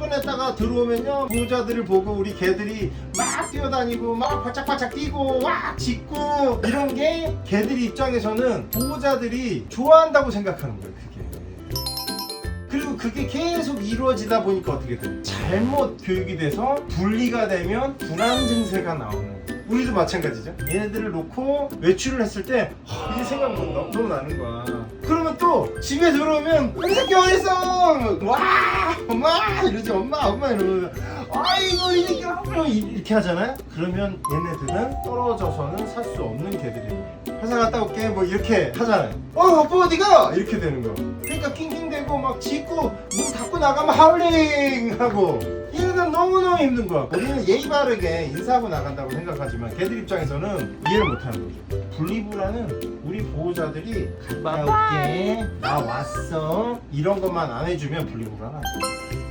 출근했다가 들어오면요 보호자들을 보고 우리 개들이 막 뛰어다니고 막 바짝바짝 뛰고 막 짖고 이런 게 개들 입장에서는 보호자들이 좋아한다고 생각하는 거예요 그게 그리고 그게 계속 이루어지다 보니까 어떻게 돼? 잘못 교육이 돼서 분리가 되면 불안 증세가 나오는 거예요. 우리도 마찬가지죠. 얘네들을 놓고 외출을 했을 때 하, 이게 생각 너무, 너무 나는 거야. 그러면 또 집에 들어오면 우리 새끼 어딨어? 와 엄마 이러지 엄마 엄마 이러면 아이고 이 새끼 아, 이렇게 하잖아요. 그러면 얘네들은 떨어져서는 살 수 없는 개들이에요. 회사 갔다 올게 뭐 이렇게 하잖아요. 어 아빠 어디가? 이렇게 되는 거. 그러니까 낑낑대고 막 짖고 문 닫고 나가면 하울링 하고 얘네들 너무너무 힘든 거야. 우리는 예의 바르게 인사하고 나간다고 생각하지만 걔들 입장에서는 이해를 못하는 거죠. 분리불안은 우리 보호자들이 갔다 올게 나 왔어 이런 것만 안 해주면 분리불안하지.